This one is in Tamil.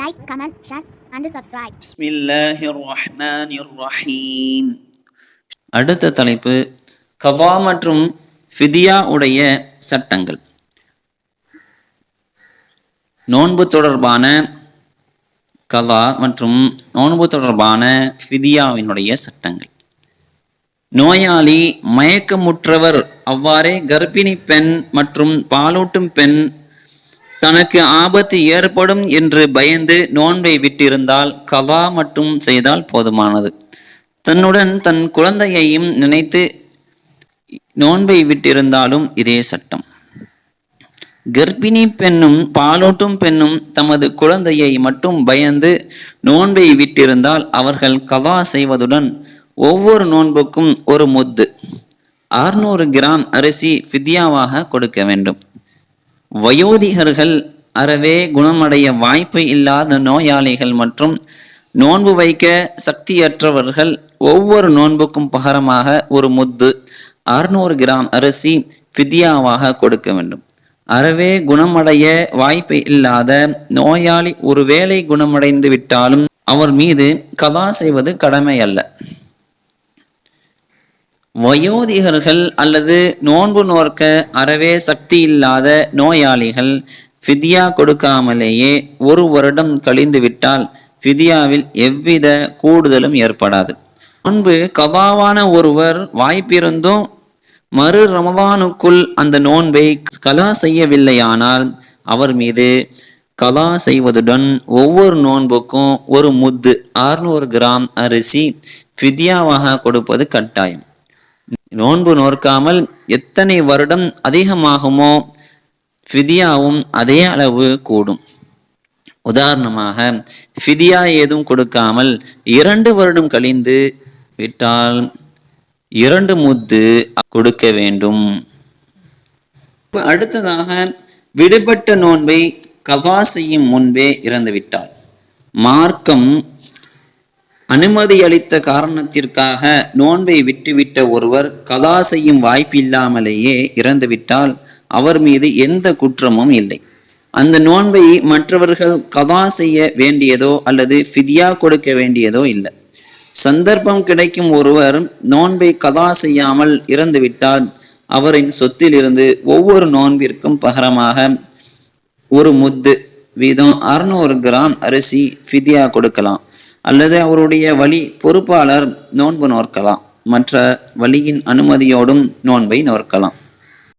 Like comment share and subscribe பிஸ்மில்லாஹிர் ரஹ்மானிர் ரஹீம் அடுத்த தலைப்பு கவா மற்றும் ஃபிதியா உடைய சட்டங்கள். நோன்பு தொடர்பான கவா மற்றும் நோன்பு தொடர்பான ஃபிதியாவினுடைய சட்டங்கள். நோயாளி மயக்கமுற்றவர் அவ்வாறே கர்ப்பிணி பெண் மற்றும் பாலூட்டும் பெண் தனக்கு ஆபத்து ஏற்படும் என்று பயந்து நோன்பை விட்டிருந்தால் கவா மட்டும் செய்தால் போதுமானது. தன்னுடன் தன் குழந்தையையும் நினைத்து நோன்பை விட்டிருந்தாலும் இதே சட்டம். கர்ப்பிணி பெண்ணும் பாலூட்டும் பெண்ணும் தமது குழந்தையை மட்டும் பயந்து நோன்பை விட்டிருந்தால் அவர்கள் கவா செய்வதுடன் ஒவ்வொரு நோன்புக்கும் ஒரு முத்து. அறுநூறு கிராம் அரிசி ஃபித்யாவாக கொடுக்க வேண்டும். வயோதிகர்கள் அறவே குணமடைய வாய்ப்பு இல்லாத நோயாளிகள் மற்றும் நோன்பு வைக்க சக்தியற்றவர்கள் ஒவ்வொரு நோன்புக்கும் பகரமாக ஒரு முத்து அறுநூறு கிராம் அரிசி ஃபித்யாவாக கொடுக்க வேண்டும். அறவே குணமடைய வாய்ப்பு இல்லாத நோயாளி ஒருவேளை குணமடைந்து விட்டாலும் அவர் மீது கதா செய்வது கடமை அல்ல வயோதிகர்கள் அல்லது நோன்பு நோர்க்க அறவே சக்தி இல்லாத நோயாளிகள் ஃபிதியா கொடுக்காமலேயே ஒரு வருடம் கழிந்து விட்டால் ஃபிதியாவில் எவ்வித கூடுதலும் ஏற்படாது. முன்பு கதாவான ஒருவர் வாய்ப்பிருந்தும் மறு ரமதானுக்குள் அந்த நோன்பை கலா செய்யவில்லையானால் அவர் மீது கலா செய்வதுடன் ஒவ்வொரு நோன்புக்கும் ஒரு முத்து அறுநூறு கிராம் அரிசி ஃபிதியாவாக கொடுப்பது கட்டாயம். நோன்பு நோற்காமல் எத்தனை வருடம் அதிகமாகுமோ ஃபிதியாவும் அதே அளவு கூடும். உதாரணமாக ஃபிதியா ஏதும் கொடுக்காமல் இரண்டு வருடம் கழிந்து விட்டால் இரண்டு முத்து கொடுக்க வேண்டும். அடுத்ததாக விடுபட்ட நோன்பை கவா செய்யும் முன்பே இறந்துவிட்டாள் மார்க்கம் அனுமதி அளித்த காரணத்திற்காக நோன்பை விட்டுவிட்ட ஒருவர் கதா செய்யும் வாய்ப்பில்லாமலேயே இறந்துவிட்டால் அவர் மீது எந்த குற்றமும் இல்லை. அந்த நோன்பை மற்றவர்கள் கதா செய்ய வேண்டியதோ அல்லது ஃபிதியா கொடுக்க வேண்டியதோ இல்லை. சந்தர்ப்பம் கிடைக்கும் ஒருவர் நோன்பை கதா செய்யாமல் இறந்துவிட்டால் அவரின் சொத்திலிருந்து ஒவ்வொரு நோன்பிற்கும் பகரமாக ஒரு முத்து வீதம் அறுநூறு கிராம் அரிசி ஃபிதியா கொடுக்கலாம். அல்லது அவருடைய வழி பொறுப்பாளர் நோன்பு நோக்கலாம் மற்ற வழியின் அனுமதியோடும் நோன்பை நோக்கலாம்